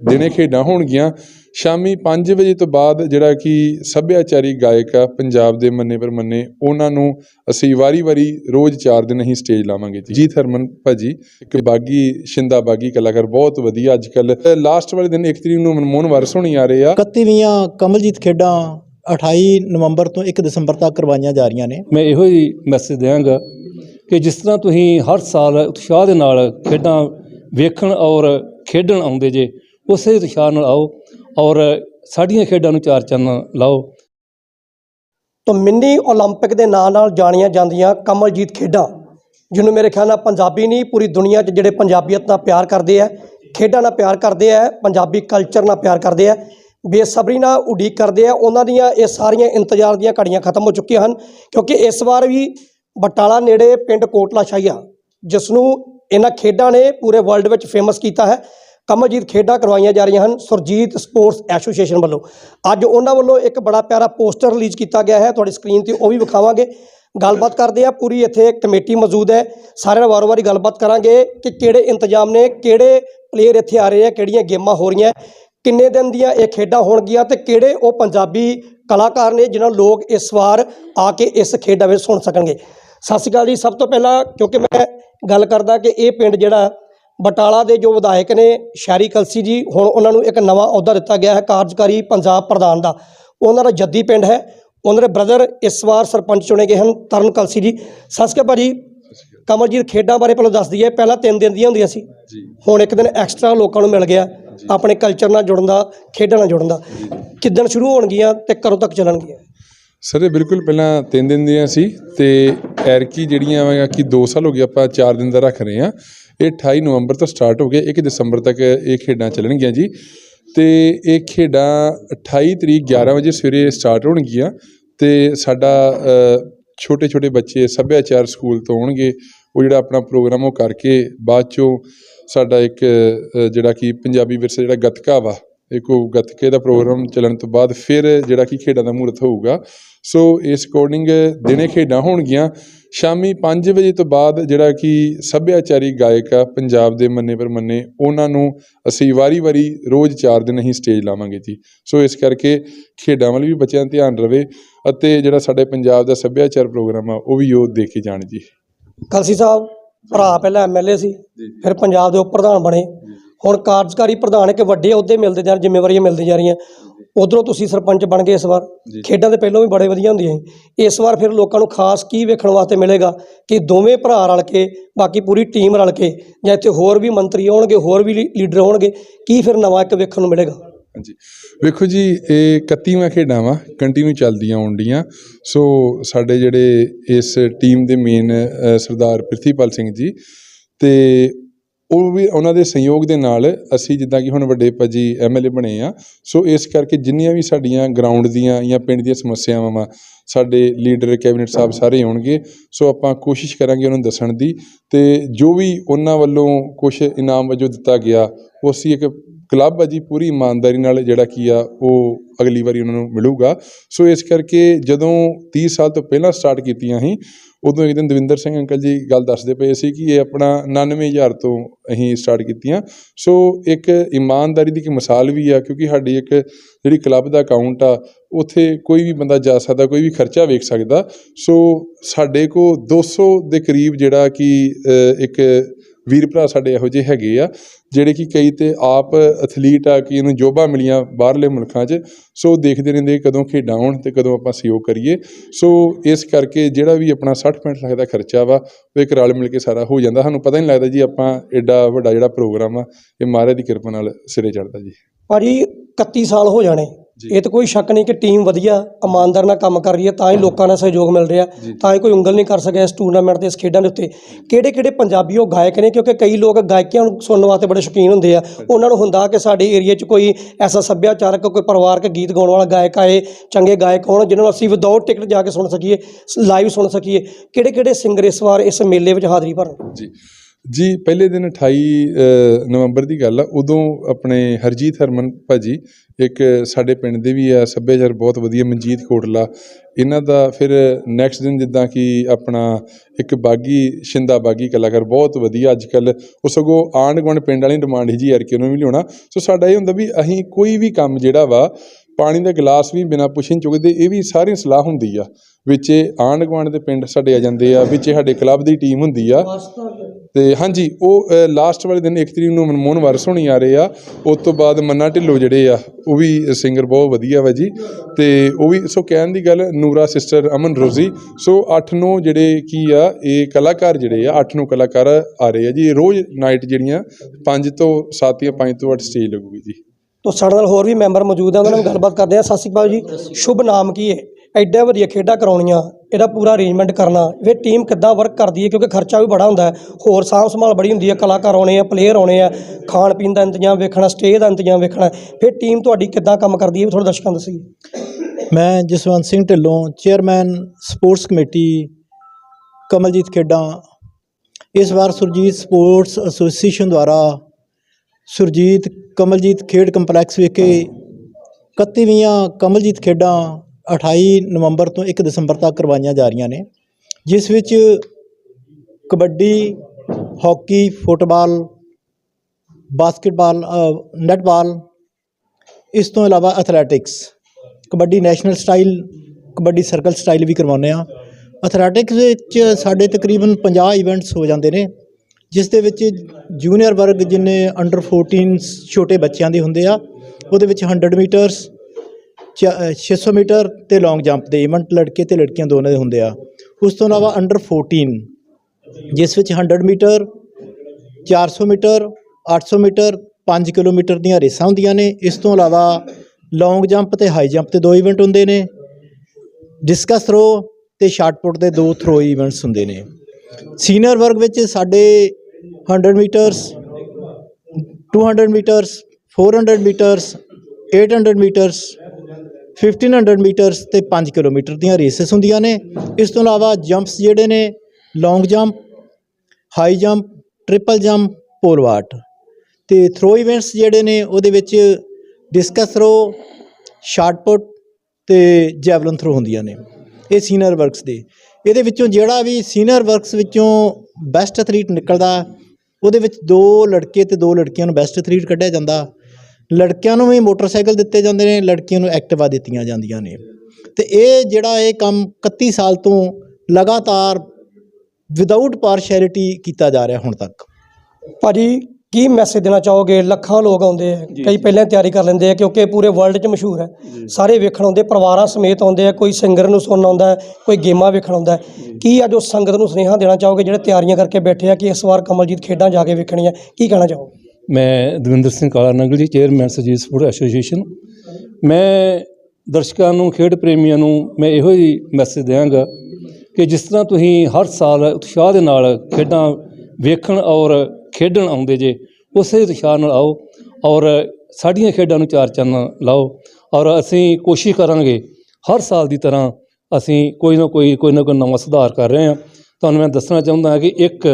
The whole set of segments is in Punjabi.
ਦਿਨੇ ਖੇਡਾਂ ਹੋਣਗੀਆਂ। ਸ਼ਾਮੀ 5 ਵਜੇ ਤੋਂ ਬਾਅਦ ਜਿਹੜਾ ਕਿ ਸੱਭਿਆਚਾਰੀ ਗਾਇਕ ਆ ਪੰਜਾਬ ਦੇ ਮੰਨੇ ਪਰ ਮੰਨੇ ਉਹਨਾਂ ਨੂੰ ਅਸੀਂ ਵਾਰੀ-ਵਾਰੀ ਰੋਜ਼ 4 ਦਿਨ ਅਸੀਂ ਸਟੇਜ ਲਾਵਾਂਗੇ ਜੀ। ਜੀਤ ਹਰਮਨ ਭਾਜੀ ਇੱਕ ਬਾਗੀ ਸ਼ਿੰਦਾ ਬਾਗੀ ਕਲਾਕਾਰ ਬਹੁਤ ਵਧੀਆ ਅੱਜ ਕੱਲ ਲਾਸਟ ਵਾਲੇ ਦਿਨ 1 ਤਰੀਕ ਨੂੰ ਮਨਮੋਹਨ ਵਾਰਸ ਹੋਣੀ ਆ ਰਹੇ ਆ। 31ਵੀਆਂ ਕਮਲਜੀਤ ਖੇਡਾਂ 28 ਨਵੰਬਰ ਤੋਂ 1 ਦਸੰਬਰ ਤੱਕ ਕਰਵਾਈਆਂ ਜਾ ਰਹੀਆਂ ਨੇ। ਮੈਂ ਇਹੋ ਹੀ ਮੈਸੇਜ ਦਿਆਂਗਾ ਕਿ ਜਿਸ ਤਰ੍ਹਾਂ ਤੁਸੀਂ ਹਰ ਸਾਲ ਉਤਸ਼ਾਹ ਦੇ ਨਾਲ ਖੇਡਾਂ ਵੇਖਣ ਔਰ ਖੇਡਣ ਆਉਂਦੇ ਜੇ ਉਸੇ ਉਤਸ਼ਾਹ ਨਾਲ ਆਓ ਔਰ ਸਾਡੀਆਂ ਖੇਡਾਂ ਨੂੰ ਚਾਰ ਚੰਨ ਲਾਓ ਤਾਂ ਮਿੰਨੀ 올림픽 ਦੇ ਨਾਂ ਨਾਲ ਜਾਣੀਆਂ ਜਾਂਦੀਆਂ ਕਮਲਜੀਤ ਖੇਡਾਂ ਜਿਹਨੂੰ ਮੇਰੇ ਖਿਆਲ ਨਾਲ ਪੰਜਾਬੀ ਨਹੀਂ ਪੂਰੀ ਦੁਨੀਆ 'ਚ ਜਿਹੜੇ ਪੰਜਾਬੀਅਤ ਨਾਲ ਪਿਆਰ ਕਰਦੇ ਆ ਖੇਡਾਂ ਨਾਲ ਪਿਆਰ ਕਰਦੇ ਆ ਪੰਜਾਬੀ ਕਲਚਰ ਨਾਲ ਪਿਆਰ ਕਰਦੇ ਆ ਬੇਸਬਰੀ ਨਾਲ ਉਡੀਕ ਕਰਦੇ ਆ ਉਹਨਾਂ ਦੀਆਂ ਇਹ ਸਾਰੀਆਂ ਇੰਤਜ਼ਾਰ ਦੀਆਂ ਘੜੀਆਂ ਖਤਮ ਹੋ ਚੁੱਕੀਆਂ ਹਨ ਕਿਉਂਕਿ ਇਸ ਵਾਰ ਵੀ ਬਟਾਲਾ ਨੇੜੇ ਪਿੰਡ ਕੋਟਲਾ ਸ਼ਾਹੀਆ ਜਿਸ ਨੂੰ ਇਹਨਾਂ ਖੇਡਾਂ ਨੇ ਪੂਰੇ ਵਰਲਡ ਵਿੱਚ ਫੇਮਸ ਕੀਤਾ ਹੈ ਕਮਲਜੀਤ ਖੇਡਾਂ ਕਰਵਾਈਆਂ ਜਾ ਰਹੀਆਂ ਹਨ ਸੁਰਜੀਤ ਸਪੋਰਟਸ ਐਸੋਸੀਏਸ਼ਨ ਵੱਲੋਂ। ਅੱਜ ਉਹਨਾਂ ਵੱਲੋਂ ਇੱਕ ਬੜਾ ਪਿਆਰਾ ਪੋਸਟਰ ਰਿਲੀਜ਼ ਕੀਤਾ ਗਿਆ ਹੈ, ਤੁਹਾਡੀ ਸਕਰੀਨ ਤੇ ਉਹ ਵੀ ਵਿਖਾਵਾਂਗੇ। ਗੱਲਬਾਤ ਕਰਦੇ ਆ ਪੂਰੀ ਇੱਥੇ ਕਮੇਟੀ ਮੌਜੂਦ ਹੈ। ਸਾਰਿਆਂ ਨਾਲ ਵਾਰ ਵਾਰੀ ਗੱਲਬਾਤ ਕਰਾਂਗੇ ਕਿ ਕਿਹੜੇ ਇੰਤਜ਼ਾਮ ਨੇ, ਕਿਹੜੇ ਪਲੇਅਰ ਇੱਥੇ ਆ ਰਹੇ ਆ ਕਿਹੜੀਆਂ ਗੇਮਾਂ ਹੋ ਰਹੀਆਂ, ਕਿੰਨੇ ਦਿਨ ਦੀਆਂ ਇਹ ਖੇਡਾਂ ਹੋਣਗੀਆਂ ਤੇ ਕਿਹੜੇ ਉਹ ਪੰਜਾਬੀ ਕਲਾਕਾਰ ਨੇ ਜਿਨ੍ਹਾਂ ਨੂੰ ਲੋਕ ਇਸ ਵਾਰ ਆ ਕੇ ਇਸ ਖੇਡਾਂ ਵਿੱਚ ਸੁਣ ਸਕਣਗੇ। ਸਤਿ ਸ਼੍ਰੀ ਅਕਾਲ ਜੀ, ਸਭ ਤੋਂ ਪਹਿਲਾਂ ਕਿਉਂਕਿ ਮੈਂ ਗੱਲ ਕਰਦਾ ਕਿ ਇਹ ਪਿੰਡ ਜਿਹੜਾ ਬਟਾਲਾ ਦੇ ਜੋ ਵਿਧਾਇਕ ਨੇ ਸ਼ਹਿਰੀ ਕਲਸੀ ਜੀ ਹੁਣ ਉਹਨਾਂ ਨੂੰ ਇੱਕ ਨਵਾਂ ਅਹੁਦਾ ਦਿੱਤਾ ਗਿਆ ਹੈ ਕਾਰਜਕਾਰੀ ਪੰਜਾਬ ਪ੍ਰਧਾਨ ਦਾ। ਉਹਨਾਂ ਦਾ ਜੱਦੀ ਪਿੰਡ ਹੈ। ਉਹਨਾਂ ਦੇ ਬ੍ਰਦਰ ਇਸ ਵਾਰ ਸਰਪੰਚ ਚੁਣੇ ਗਏ ਹਨ ਤਰਨ ਕਲਸੀ ਜੀ। ਅਕਾਲ ਭਾਜੀ। ਕਮਲਜੀਤ ਖੇਡਾਂ ਬਾਰੇ ਪਹਿਲਾਂ ਦੱਸ ਦਈਏ ਪਹਿਲਾਂ ਤਿੰਨ ਦਿਨ ਦੀਆਂ ਹੁੰਦੀਆਂ ਸੀ। ਹੁਣ ਇੱਕ ਦਿਨ ਐਕਸਟਰਾ ਲੋਕਾਂ ਨੂੰ ਮਿਲ ਗਿਆ। ਆਪਣੇ ਕਲਚਰ ਨਾਲ ਜੁੜਨ ਦਾ ਖੇਡਾਂ ਨਾਲ ਜੁੜਨ ਦਾ। ਕਿੱਦਣ ਸ਼ੁਰੂ ਹੋਣਗੀਆਂ ਤੇ ਕਦੋਂ ਤੱਕ ਚੱਲਣਗੀਆਂ? ਸਰ ਇਹ ਬਿਲਕੁਲ ਪਹਿਲਾਂ 3 ਦਿਨ ਦੀਆਂ ਸੀ ਤੇ ਐਰਕੀ ਜਿਹੜੀਆਂ ਵਾ ਕਿ 2 ਸਾਲ ਹੋ ਗਏ ਆਪਾਂ 4 ਦਿਨ ਦਾ ਰੱਖ ਰਹੇ ਆ ਇਹ 28 ਨਵੰਬਰ ਤੋਂ ਸਟਾਰਟ ਹੋ ਗਏ 1 ਦਸੰਬਰ ਤੱਕ ਇਹ ਖੇਡਾਂ ਚੱਲਣਗੀਆਂ ਜੀ। ਤੇ ਇਹ ਖੇਡਾਂ 28 ਤਰੀਕ 11 ਵਜੇ ਸਵੇਰੇ ਸਟਾਰਟ ਹੋਣਗੀਆਂ ਤੇ ਸਾਡਾ ਛੋਟੇ ਛੋਟੇ ਬੱਚੇ, ਸੱਭਿਆਚਾਰ ਸਕੂਲ ਤੋਂ ਆਉਣਗੇ। ਉਹ ਜਿਹੜਾ ਆਪਣਾ ਪ੍ਰੋਗਰਾਮ ਉਹ ਕਰਕੇ ਬਾਅਦ ਚੋਂ ਸਾਡਾ ਇੱਕ ਜਿਹੜਾ ਕਿ ਪੰਜਾਬੀ ਵਿਰਸੇ ਜਿਹੜਾ ਗੱਤਕਾ ਵਾ ਇੱਕ ਉਹ ਗੱਤਕੇ ਦਾ ਪ੍ਰੋਗਰਾਮ ਚੱਲਣ ਤੋਂ ਬਾਅਦ ਫਿਰ ਜਿਹੜਾ ਕਿ ਖੇਡਾਂ ਦਾ ਮਹੂਰਤ ਹੋਊਗਾ। ਸੋ ਇਸ ਅਕੋਰਡਿੰਗ ਦਿਨੇ ਖੇਡਾਂ ਹੋਣਗੀਆਂ। ਸ਼ਾਮੀ 5 ਵਜੇ ਤੋਂ ਬਾਅਦ ਜਿਹੜਾ ਕਿ ਸੱਭਿਆਚਾਰੀ ਗਾਇਕ ਆ ਪੰਜਾਬ ਦੇ ਮੰਨੇ ਪਰ ਮੰਨੇ ਉਹਨਾਂ ਨੂੰ ਅਸੀਂ ਵਾਰੀ-ਵਾਰੀ ਰੋਜ਼ 4 ਦਿਨ ਅਸੀਂ ਸਟੇਜ ਲਾਵਾਂਗੇ ਜੀ। ਸੋ ਇਸ ਕਰਕੇ ਖੇਡਾਂ ਵੱਲ ਵੀ ਬੱਚਿਆਂ ਦਾ ਧਿਆਨ ਰਵੇ ਅਤੇ ਜਿਹੜਾ ਸਾਡੇ ਪੰਜਾਬ ਦਾ ਸੱਭਿਆਚਾਰ ਪ੍ਰੋਗਰਾਮ ਆ ਉਹ ਵੀ ਉਹ ਦੇਖ ਜਾਣ ਜੀ। ਕਲਸੀ ਸਾਹਿਬ ਭਰਾ ਪਹਿਲਾਂ ਐਮਐਲਏ ਸੀ ਫਿਰ ਪੰਜਾਬ ਦੇ ਉਪ ਪ੍ਰਧਾਨ ਬਣੇ। ਹੁਣ ਕਾਰਜਕਾਰੀ ਪ੍ਰਧਾਨ ਇੱਕ ਵੱਡੇ ਅਹੁਦੇ ਮਿਲਦੇ ਜਾ ਜ਼ਿੰਮੇਵਾਰੀਆਂ ਮਿਲਦੀਆਂ ਜਾ ਰਹੀਆਂ। ਉਧਰੋਂ ਤੁਸੀਂ ਸਰਪੰਚ ਬਣ ਗਏ ਇਸ ਵਾਰ। ਖੇਡਾਂ ਦੇ ਪਹਿਲਾਂ ਵੀ ਬੜੇ ਵਧੀਆ ਹੁੰਦੀਆਂ ਸੀ। ਇਸ ਵਾਰ ਫਿਰ ਲੋਕਾਂ ਨੂੰ ਖਾਸ ਕੀ ਵੇਖਣ ਵਾਸਤੇ ਮਿਲੇਗਾ? ਕਿ ਦੋਵੇਂ ਭਰਾ ਰਲ ਕੇ ਬਾਕੀ ਪੂਰੀ ਟੀਮ ਰਲ ਕੇ ਜਾਂ ਇੱਥੇ ਹੋਰ ਵੀ ਮੰਤਰੀ ਆਉਣਗੇ ਹੋਰ ਵੀ ਲੀਡਰ ਆਉਣਗੇ ਕੀ ਫਿਰ ਨਵਾਂ ਇੱਕ ਵੇਖਣ ਨੂੰ ਮਿਲੇਗਾ? ਹਾਂਜੀ। ਵੇਖੋ ਜੀ ਇਹ 31ਵਾਂ ਖੇਡਾਂ ਵਾ ਕੰਟੀਨਿਊ ਚੱਲਦੀਆਂ ਆਉਂਦੀਆਂ ਸੋ ਸਾਡੇ ਜਿਹੜੇ ਇਸ ਟੀਮ ਦੇ ਮੇਨ ਸਰਦਾਰ ਪ੍ਰਿਥੀਪਾਲ ਸਿੰਘ ਜੀ ਤੇ ਉਹ ਵੀ ਉਹਨਾਂ ਦੇ ਸਹਿਯੋਗ ਦੇ ਨਾਲ ਅਸੀਂ ਜਿੱਦਾਂ ਕਿ ਹੁਣ ਵੱਡੇ ਭਾਜੀ ਐਮਐਲਏ ਬਣੇ ਆ, ਸੋ ਇਸ ਕਰਕੇ ਜਿੰਨੀਆਂ ਵੀ ਸਾਡੀਆਂ ਗਰਾਊਂਡ ਦੀਆਂ ਜਾਂ ਪਿੰਡ ਦੀਆਂ ਸਮੱਸਿਆਵਾਂ ਵਾ, ਸਾਡੇ ਲੀਡਰ ਕੈਬਨਿਟ ਸਾਹਿਬ ਸਾਰੇ ਆਉਣਗੇ, ਸੋ ਆਪਾਂ ਕੋਸ਼ਿਸ਼ ਕਰਾਂਗੇ ਉਹਨਾਂ ਨੂੰ ਦੱਸਣ ਦੀ ਤੇ ਜੋ ਵੀ ਉਹਨਾਂ ਵੱਲੋਂ ਕੁਝ ਇਨਾਮ ਵਜੋਂ ਦਿੱਤਾ ਗਿਆ, ਉਹ ਅਸੀਂ ਇੱਕ ਕਲੱਬ ਆ ਜੀ, ਪੂਰੀ ਇਮਾਨਦਾਰੀ ਨਾਲ ਜਿਹੜਾ ਕੀ ਆ, ਉਹ ਅਗਲੀ ਵਾਰੀ ਉਹਨਾਂ ਨੂੰ ਮਿਲੂਗਾ। ਸੋ ਇਸ ਕਰਕੇ ਜਦੋਂ 30 ਸਾਲ ਤੋਂ ਪਹਿਲਾਂ ਸਟਾਰਟ ਕੀਤੀਆਂ ਸੀ ਉਦੋਂ ਇੱਕ ਦਿਨ ਦਵਿੰਦਰ ਸਿੰਘ ਅੰਕਲ ਜੀ ਗੱਲ ਦੱਸਦੇ ਪਏ ਸੀ ਕਿ ਇਹ ਆਪਣਾ 99000 ਤੋਂ ਅਸੀਂ ਸਟਾਰਟ ਕੀਤੀਆਂ। ਸੋ ਇੱਕ ਇਮਾਨਦਾਰੀ ਦੀ ਇੱਕ ਮਿਸਾਲ ਵੀ ਆ, ਕਿਉਂਕਿ ਸਾਡੀ ਇੱਕ ਜਿਹੜੀ ਕਲੱਬ ਦਾ ਅਕਾਊਂਟ ਆ, ਉੱਥੇ ਕੋਈ ਵੀ ਬੰਦਾ ਜਾ ਸਕਦਾ, ਕੋਈ ਵੀ ਖਰਚਾ ਵੇਖ ਸਕਦਾ। ਸੋ ਸਾਡੇ ਕੋ 200 ਦੇ ਕਰੀਬ ਜਿਹੜਾ ਕਿ ਇੱਕ ਵੀਰ ਭਰਾ ਸਾਡੇ ਇਹੋ ਜਿਹੇ ਹੈਗੇ ਆ, ਜਿਹੜੇ ਕਿ ਕਈ ਤੇ ਆਪ ਐਥਲੀਟ ਆ ਕਿ ਇਹਨੂੰ ਜੋਬਾਂ ਮਿਲੀਆਂ ਬਾਹਰਲੇ ਮੁਲਕਾਂ 'ਚ, ਸੋ ਦੇਖਦੇ ਰਹਿੰਦੇ ਕਦੋਂ ਖੇਡਾਂ ਹੋਣ ਤੇ ਕਦੋਂ ਆਪਾਂ ਸਹਿਯੋਗ ਕਰੀਏ। ਸੋ ਇਸ ਕਰਕੇ ਜਿਹੜਾ ਵੀ ਆਪਣਾ 60 65 ਲੱਖ ਦਾ ਖਰਚਾ ਵਾ, ਉਹ ਇੱਕ ਰਲ ਮਿਲ ਕੇ ਸਾਰਾ ਹੋ ਜਾਂਦਾ। ਸਾਨੂੰ ਪਤਾ ਨਹੀਂ ਲੱਗਦਾ ਜੀ ਆਪਾਂ ਐਡਾ ਵੱਡਾ ਜਿਹੜਾ ਪ੍ਰੋਗਰਾਮ ਆ, ਇਹ ਮਹਾਰਾਜ ਦੀ ਕਿਰਪਾ ਨਾਲ ਸਿਰੇ ਚੜਦਾ ਜੀ। ਭਾਜੀ 31 ਸਾਲ ਹੋ ਜਾਣੇ। ਇਹ ਤਾਂ ਕੋਈ ਸ਼ੱਕ ਨਹੀਂ ਕਿ ਟੀਮ ਵਧੀਆ ਇਮਾਨਦਾਰ ਨਾਲ ਕੰਮ ਕਰ ਰਹੀ ਹੈ ਤਾਂ ਹੀ ਲੋਕਾਂ ਦਾ ਸਹਿਯੋਗ ਮਿਲ ਰਿਹਾ। ਤਾਂ ਹੀ ਕੋਈ ਉਂਗਲ ਨਹੀਂ ਕਰ ਸਕਿਆ ਇਸ ਟੂਰਨਾਮੈਂਟ ਤੇ ਇਸ ਖੇਡਾਂ ਦੇ ਉੱਤੇ। ਕਿਹੜੇ ਕਿਹੜੇ ਪੰਜਾਬੀ ਉਹ ਗਾਇਕ ਨੇ? ਕਿਉਂਕਿ ਕਈ ਲੋਕ ਗਾਇਕੀਆਂ ਨੂੰ ਸੁਣਨ ਵਾਸਤੇ ਬੜੇ ਸ਼ੌਕੀਨ ਹੁੰਦੇ ਆ। ਉਹਨਾਂ ਨੂੰ ਹੁੰਦਾ ਕਿ ਸਾਡੇ ਏਰੀਆ 'ਚ ਕੋਈ ਐਸਾ ਸੱਭਿਆਚਾਰਕ ਕੋਈ ਪਰਿਵਾਰਕ ਗੀਤ ਗਾਉਣ ਵਾਲਾ ਗਾਇਕ ਆਏ ਚੰਗੇ ਗਾਇਕ ਹੋਣ ਜਿਨ੍ਹਾਂ ਨੂੰ ਅਸੀਂ ਵਿਦਆਊਟ ਟਿਕਟ ਜਾ ਕੇ ਸੁਣ ਸਕੀਏ ਲਾਈਵ ਸੁਣ ਸਕੀਏ। ਕਿਹੜੇ ਕਿਹੜੇ ਸਿੰਗਰ ਇਸ ਵਾਰ ਇਸ ਮੇਲੇ ਵਿੱਚ ਹਾਜ਼ਰੀ ਭਰਨ? ਜੀ। ਜੀ, ਪਹਿਲੇ ਦਿਨ 28 ਨਵੰਬਰ ਦੀ ਗੱਲ ਆ, ਉਦੋਂ ਆਪਣੇ ਹਰਜੀਤ ਹਰਮਨ ਭਾਜੀ ਇੱਕ ਸਾਡੇ ਪਿੰਡ ਦੇ ਵੀ ਆ, ਸੱਭਿਆਚਾਰ ਬਹੁਤ ਵਧੀਆ, ਮਨਜੀਤ ਕੋਟਲਾ, ਇਹਨਾਂ ਦਾ ਫਿਰ ਨੈਕਸਟ ਦਿਨ ਜਿੱਦਾਂ ਕਿ ਆਪਣਾ ਇੱਕ ਬਾਗੀ, ਸ਼ਿੰਦਾ ਬਾਗੀ ਕਲਾਕਾਰ ਬਹੁਤ ਵਧੀਆ ਅੱਜ ਕੱਲ ਉਹ ਸਗੋਂ ਆਂਢ ਗੁਆਂਢ ਪਿੰਡ ਵਾਲੀ ਡਿਮਾਂਡ ਹੀ ਜੀ ਯਾਰ ਕਿ ਉਹਨੂੰ ਵੀ ਲਿਆਉਣਾ। ਸੋ ਸਾਡਾ ਇਹ ਹੁੰਦਾ ਵੀ ਅਸੀਂ ਕੋਈ ਵੀ ਕੰਮ ਜਿਹੜਾ ਵਾ, ਪਾਣੀ ਦਾ ਗਲਾਸ ਵੀ ਬਿਨਾਂ ਪੁੱਛੇ ਨਹੀਂ ਚੁੱਕਦੇ, ਇਹ ਵੀ ਸਾਰੀ ਸਲਾਹ ਹੁੰਦੀ ਆ, ਵਿੱਚ ਆਂਢ ਗੁਆਂਢ ਦੇ ਪਿੰਡ ਸਾਡੇ ਆ ਜਾਂਦੇ ਆ, ਵਿੱਚ ਸਾਡੇ ਕਲੱਬ ਦੀ ਟੀਮ ਹੁੰਦੀ ਆ। ਤੇ ਹਾਂਜੀ, ਉਹ ਲਾਸਟ ਵਾਲੇ ਦਿਨ ਇੱਕ ਤਰੀਕ ਨੂੰ ਮਨਮੋਹਨ ਵਾਰਸ ਹੋਣੀ ਆ ਰਹੇ ਆ, ਉਸ ਤੋਂ ਬਾਅਦ ਮੰਨਾ ਢਿੱਲੋਂ ਜਿਹੜੇ ਆ, ਉਹ ਵੀ ਸਿੰਗਰ ਬਹੁਤ ਵਧੀਆ ਵਾ ਜੀ, ਤੇ ਉਹ ਵੀ, ਸੋ ਕਹਿਣ ਦੀ ਗੱਲ, ਨੂਰਾ ਸਿਸਟਰ ਅਮਨ ਰੋਜ਼ੀ, ਸੋ 8-9 ਜਿਹੜੇ ਕੀ ਆ, ਇਹ ਕਲਾਕਾਰ ਜਿਹੜੇ ਆ 8-9 ਕਲਾਕਾਰ ਆ ਰਹੇ ਆ ਜੀ, ਰੋਜ਼ ਨਾਈਟ ਜਿਹੜੀਆਂ 5 ਤੋਂ 7 ਜਾਂ 5 ਤੋਂ 8 ਸਟੇਜ ਲੱਗੂਗੀ ਜੀ। ਤੋਂ ਸਾਡੇ ਨਾਲ ਹੋਰ ਵੀ ਮੈਂਬਰ ਮੌਜੂਦ ਆ, ਉਹਨਾਂ ਨਾਲ ਗੱਲਬਾਤ ਕਰਦੇ ਆ। ਸਤਿ ਸ਼੍ਰੀ ਅਕਾਲ ਜੀ। ਸ਼ੁਭ ਨਾਮ ਕੀ ਹੈ? ਐਡਾ ਵਧੀਆ ਖੇਡਾਂ ਕਰਾਉਣੀਆਂ, ਇਹਦਾ ਪੂਰਾ ਅਰੇਂਜਮੈਂਟ ਕਰਨਾ ਫਿਰ ਟੀਮ ਕਿੱਦਾਂ ਵਰਕ ਕਰਦੀ ਹੈ, ਕਿਉਂਕਿ ਖਰਚਾ ਵੀ ਬੜਾ ਹੁੰਦਾ ਹੈ। ਹੋਰ ਸਾਂਭ ਸੰਭਾਲ ਬੜੀ ਹੁੰਦੀ ਹੈ, ਕਲਾਕਾਰ ਆਉਣੇ ਆ ਪਲੇਅਰ ਆਉਣੇ ਆ, ਖਾਣ ਪੀਣ ਦਾ ਇੰਤਜ਼ਾਮ ਵੇਖਣਾ ਸਟੇ ਦਾ ਇੰਤਜ਼ਾਮ ਵੇਖਣਾ, ਫਿਰ ਟੀਮ ਤੁਹਾਡੀ ਕਿੱਦਾਂ ਕੰਮ ਕਰਦੀ ਹੈ ਥੋੜਾ ਦਰਸ਼ਕਾਂ ਨੂੰ ਦੱਸੀਏ। ਮੈਂ Jaswant Singh Dhillon chairman sports committee Kamaljit ਖੇਡਾਂ। ਇਸ ਵਾਰ ਸੁਰਜੀਤ ਸਪੋਰਟਸ ਐਸੋਸੀਏਸ਼ਨ ਦੁਆਰਾ ਸੁਰਜੀਤ ਕਮਲਜੀਤ ਖੇਡ ਕੰਪਲੈਕਸ ਵਿਖੇ 31ਵੀਆਂ ਕਮਲਜੀਤ ਖੇਡਾਂ 28 ਨਵੰਬਰ ਤੋਂ 1 ਦਸੰਬਰ ਤੱਕ ਕਰਵਾਈਆਂ ਜਾ ਰਹੀਆਂ ਨੇ ਜਿਸ ਵਿੱਚ ਕਬੱਡੀ ਹਾਕੀ ਫੁੱਟਬਾਲ ਬਾਸਕਟਬਾਲ ਅ, ਨੈਟਬਾਲ ਇਸ ਤੋਂ ਇਲਾਵਾ athletics kabaddi national style kabaddi circle style ਵੀ ਕਰਵਾਉਂਦੇ ਆ ਐਥਲੈਟਿਕਸ ਵਿੱਚ ਸਾਡੇ ਤਕਰੀਬਨ 50 ਇਵੈਂਟਸ ਹੋ ਜਾਂਦੇ ਨੇ ਜਿਸ ਦੇ ਵਿੱਚ ਜੂਨੀਅਰ ਵਰਗ ਜਿੰਨੇ ਅੰਡਰ 14 ਛੋਟੇ ਬੱਚਿਆਂ ਦੇ ਹੁੰਦੇ ਆ ਉਹਦੇ ਵਿੱਚ 100 ਮੀਟਰਸ 600 ਮੀਟਰ ਤੇ ਲੌਂਗ ਜੰਪ ਦੇ ਇਵੈਂਟ ਲੜਕੇ ਤੇ ਲੜਕੀਆਂ ਦੋਨਾਂ ਦੇ ਹੁੰਦੇ ਆ। ਉਸ ਤੋਂ ਇਲਾਵਾ ਅੰਡਰ 14 ਜਿਸ ਵਿੱਚ 100 ਮੀਟਰ 400 ਮੀਟਰ 800 ਮੀਟਰ 5 ਕਿਲੋਮੀਟਰ ਦੀਆਂ ਰੇਸਾਂ ਹੁੰਦੀਆਂ ਨੇ। ਇਸ ਤੋਂ ਇਲਾਵਾ ਲੌਂਗ ਜੰਪ ਤੇ ਹਾਈ ਜੰਪ ਤੇ ਦੋ ਇਵੈਂਟ ਹੁੰਦੇ ਨੇ। ਡਿਸਕਸ ਥਰੋ ਤੇ ਸ਼ਾਟ ਪੁੱਟ ਦੇ ਦੋ ਥਰੋ ਇਵੈਂਟਸ ਹੁੰਦੇ ਨੇ। ਸੀਨੀਅਰ ਵਰਗ ਵਿੱਚ ਸਾਡੇ 100 metres 200 metres 400 metres 800 metres 1500 metres ਤੇ 5 ਕਿਲੋਮੀਟਰ ਦੀਆਂ ਰੇਸਸ ਹੁੰਦੀਆਂ ਨੇ। ਇਸ ਤੋਂ ਇਲਾਵਾ ਜੰਪਸ ਜਿਹੜੇ ਨੇ long jump high jump triple jump pole vault ਤੇ ਥਰੋ ਇਵੈਂਟਸ ਜਿਹੜੇ ਨੇ, ਉਹਦੇ ਵਿੱਚ ਡਿਸਕਸ ਥਰੋ ਸ਼ਾਟ ਪੁੱਟ ਤੇ ਜੈਵਲਨ ਥਰੋ ਹੁੰਦੀਆਂ ਨੇ, ਇਹ ਸੀਨੀਅਰ ਵਰਕਸ ਦੇ। ਇਹਦੇ ਵਿੱਚੋਂ ਜਿਹੜਾ ਵੀ ਸੀਨੀਅਰ ਵਰਕਸ ਵਿੱਚੋਂ ਬੈਸਟ ਐਥਲੀਟ ਨਿਕਲਦਾ, ਉਹਦੇ ਵਿੱਚ ਦੋ ਲੜਕੇ ਤੇ ਦੋ ਲੜਕੀਆਂ ਨੂੰ ਬੈਸਟ ਐਥਲੀਟ ਕੱਢਿਆ ਜਾਂਦਾ। ਲੜਕਿਆਂ ਨੂੰ ਵੀ ਮੋਟਰਸਾਈਕਲ ਦਿੱਤੇ ਜਾਂਦੇ ਨੇ ਲੜਕੀਆਂ ਨੂੰ ਐਕਟਿਵਾ ਦਿੱਤੀਆਂ ਜਾਂਦੀਆਂ ਨੇ। ਤੇ ਇਹ ਜਿਹੜਾ ਇਹ ਕੰਮ 31 ਸਾਲ ਤੋਂ ਲਗਾਤਾਰ ਵਿਦਆਊਟ ਪਾਰਸ਼ੈਲਿਟੀ ਕੀਤਾ ਜਾ ਰਿਹਾ ਹੁਣ ਤੱਕ। ਭਾਜੀ ਕੀ ਮੈਸੇਜ ਦੇਣਾ ਚਾਹੋਗੇ? ਲੱਖਾਂ ਲੋਕ ਆਉਂਦੇ ਆ ਕਈ ਪਹਿਲਾਂ ਹੀ ਤਿਆਰੀ ਕਰ ਲੈਂਦੇ ਆ ਕਿਉਂਕਿ ਇਹ ਪੂਰੇ ਵਰਲਡ 'ਚ ਮਸ਼ਹੂਰ ਹੈ। ਸਾਰੇ ਵੇਖਣ ਆਉਂਦੇ ਪਰਿਵਾਰਾਂ ਸਮੇਤ ਆਉਂਦੇ ਆ ਕੋਈ ਸਿੰਗਰ ਨੂੰ ਸੁਣਨ ਆਉਂਦਾ ਕੋਈ ਗੇਮਾਂ ਵੇਖਣ ਆਉਂਦਾ। ਕੀ ਅੱਜ ਉਸ ਸੰਗਤ ਨੂੰ ਸੁਨੇਹਾ ਦੇਣਾ ਚਾਹੋਗੇ ਜਿਹੜੇ ਤਿਆਰੀਆਂ ਕਰਕੇ ਬੈਠੇ ਆ ਕਿ ਇਸ ਵਾਰ ਕਮਲਜੀਤ ਖੇਡਾਂ ਜਾ ਕੇ ਵੇਖਣੀਆਂ? ਕੀ ਕਹਿਣਾ ਚਾਹੋਗੇ? ਮੈਂ ਦਵਿੰਦਰ ਸਿੰਘ ਕਾਲਾ ਨੰਗਲ ਜੀ ਚੇਅਰਮੈਨ ਸੁਰਜੀਤ ਸਪੋਰਟ ਐਸੋਸੀਏਸ਼ਨ ਮੈਂ ਦਰਸ਼ਕਾਂ ਨੂੰ, ਖੇਡ ਪ੍ਰੇਮੀਆਂ ਨੂੰ ਮੈਂ ਇਹੋ ਹੀ ਮੈਸੇਜ ਦਿਆਂਗਾ ਕਿ ਜਿਸ ਤਰ੍ਹਾਂ ਤੁਸੀਂ ਹਰ ਸਾਲ ਉਤਸ਼ਾਹ ਦੇ ਨਾਲ ਖੇਡਾਂ ਵੇਖਣ ਔਰ ਖੇਡਣ ਆਉਂਦੇ ਜੇ, ਉਸੇ ਉਤਸ਼ਾਹ ਨਾਲ ਆਓ ਔਰ ਸਾਡੀਆਂ ਖੇਡਾਂ ਨੂੰ ਚਾਰ ਚੰਨ ਲਾਓ ਔਰ ਅਸੀਂ ਕੋਸ਼ਿਸ਼ ਕਰਾਂਗੇ ਹਰ ਸਾਲ ਦੀ ਤਰ੍ਹਾਂ ਅਸੀਂ ਕੋਈ ਨਾ ਕੋਈ ਕੋਈ ਨਾ ਕੋਈ ਨਵਾਂ ਸੁਧਾਰ ਕਰ ਰਹੇ ਹਾਂ। ਤੁਹਾਨੂੰ ਮੈਂ ਦੱਸਣਾ ਚਾਹੁੰਦਾ ਹਾਂ ਕਿ ਇੱਕ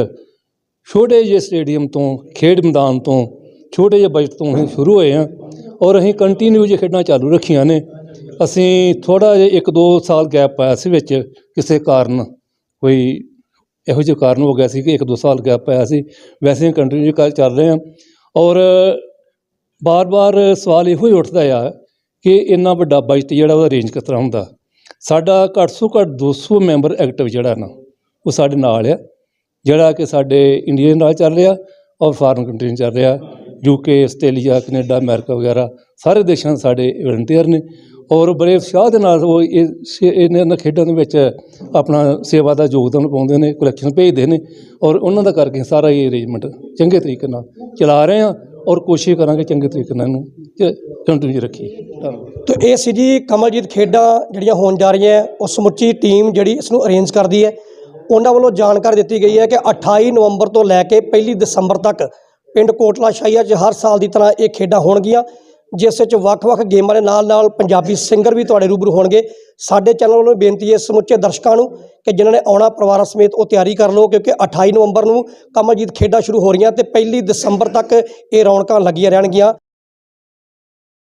ਛੋਟੇ ਜਿਹੇ ਸਟੇਡੀਅਮ ਤੋਂ, ਖੇਡ ਮੈਦਾਨ ਤੋਂ, ਛੋਟੇ ਜਿਹੇ ਬਜਟ ਤੋਂ ਅਸੀਂ ਸ਼ੁਰੂ ਹੋਏ ਹਾਂ ਔਰ ਅਸੀਂ ਕੰਟੀਨਿਊ ਜੇ ਖੇਡਾਂ ਚਾਲੂ ਰੱਖੀਆਂ ਨੇ। ਅਸੀਂ ਥੋੜਾ ਜਿਹਾ ਇੱਕ ਦੋ ਸਾਲ ਗੈਪ ਪਾਇਆ ਸੀ ਵਿੱਚ, ਕਿਸੇ ਕਾਰਨ ਕੋਈ ਇਹੋ ਜਿਹੇ ਕਾਰਨ ਹੋ ਗਿਆ ਸੀ ਕਿ ਇੱਕ ਦੋ ਸਾਲ ਗੈਪ ਪਾਇਆ ਸੀ। ਵੈਸੇ ਕੰਟੀਨਿਊ ਕਰ ਚੱਲ ਰਹੇ ਹਾਂ ਔਰ ਬਾਰ-ਬਾਰ ਸਵਾਲ ਇਹੋ ਹੀ ਉੱਠਦਾ ਆ ਕਿ ਇੰਨਾ ਵੱਡਾ ਬਜਟ ਜਿਹੜਾ ਉਹਦਾ ਰੇਂਜ ਕਿਸ ਤਰ੍ਹਾਂ ਹੁੰਦਾ? ਸਾਡਾ ਘੱਟ ਤੋਂ ਘੱਟ 200 ਮੈਂਬਰ ਐਕਟਿਵ ਜਿਹੜਾ ਨਾ, ਉਹ ਸਾਡੇ ਨਾਲ ਆ। ਜਿਹੜਾ ਕਿ ਸਾਡੇ ਇੰਡੀਆ ਨਾਲ ਚੱਲ ਰਿਹਾ ਔਰ ਫਾਰਨ ਕੰਟਰੀ ਨਾਲ ਚੱਲ ਰਿਹਾ। ਯੂਕੇ ਆਸਟ੍ਰੇਲੀਆ ਕੈਨੇਡਾ ਅਮਰੀਕਾ ਵਗੈਰਾ, ਸਾਰੇ ਦੇਸ਼ਾਂ ਸਾਡੇ ਵਲੰਟੀਅਰ ਨੇ ਔਰ ਬੜੇ ਉਤਸ਼ਾਹ ਦੇ ਨਾਲ ਉਹ ਇਹ ਸੇ- ਇਹਨਾਂ ਇਹਨਾਂ ਖੇਡਾਂ ਦੇ ਵਿੱਚ ਆਪਣਾ ਸੇਵਾ ਦਾ ਯੋਗਦਾਨ ਪਾਉਂਦੇ ਨੇ ਕਲੈਕਸ਼ਨ ਭੇਜਦੇ ਨੇ ਔਰ ਉਹਨਾਂ ਦਾ ਕਰਕੇ ਸਾਰਾ ਇਹ ਅਰੇਂਜਮੈਂਟ ਚੰਗੇ ਤਰੀਕੇ ਨਾਲ ਚਲਾ ਰਹੇ ਹਾਂ ਔਰ ਕੋਸ਼ਿਸ਼ ਕਰਾਂਗੇ ਚੰਗੇ ਤਰੀਕੇ ਨਾਲ ਇਹਨੂੰ ਕੰਟੀਨਿਊ ਰੱਖੀਏ। ਤਾਂ ਇਹ ਸੀ ਜੀ ਕਮਲਜੀਤ ਖੇਡਾਂ ਜਿਹੜੀਆਂ ਹੋਣ ਜਾ ਰਹੀਆਂ ਉਹ ਸਮੁੱਚੀ ਟੀਮ ਜਿਹੜੀ ਇਸ ਨੂੰ ਅਰੇਂਜ ਕਰਦੀ ਹੈ। ਉਹਨਾਂ ਵੱਲੋਂ ਜਾਣਕਾਰੀ ਦਿੱਤੀ ਗਈ ਹੈ ਕਿ 28 ਨਵੰਬਰ ਤੋਂ ਲੈ ਕੇ 1 ਦਸੰਬਰ ਤੱਕ ਪਿੰਡ ਕੋਟਲਾ ਸ਼ਾਹੀਆ 'ਚ ਹਰ ਸਾਲ ਦੀ ਤਰ੍ਹਾਂ ਇਹ ਖੇਡਾਂ ਹੋਣਗੀਆਂ, ਜਿਸ ਵਿੱਚ ਵੱਖ-ਵੱਖ ਗੇਮਾਂ ਦੇ ਨਾਲ-ਨਾਲ ਪੰਜਾਬੀ ਸਿੰਗਰ ਵੀ ਤੁਹਾਡੇ ਰੂਬਰੂ ਹੋਣਗੇ। ਸਾਡੇ ਚੈਨਲ ਵੱਲੋਂ ਬੇਨਤੀ ਹੈ ਸਮੁੱਚੇ ਦਰਸ਼ਕਾਂ ਨੂੰ ਕਿ ਜਿਨ੍ਹਾਂ ਨੇ ਆਉਣਾ ਪਰਿਵਾਰਾਂ ਸਮੇਤ ਉਹ ਤਿਆਰੀ ਕਰ ਲਓ, ਕਿਉਂਕਿ 28 ਨਵੰਬਰ ਨੂੰ ਕਮਲਜੀਤ ਖੇਡਾਂ ਸ਼ੁਰੂ ਹੋ ਰਹੀਆਂ ਤੇ 1 ਦਸੰਬਰ ਤੱਕ ਇਹ ਰੌਣਕਾਂ ਲੱਗੀਆਂ ਰਹਿਣਗੀਆਂ।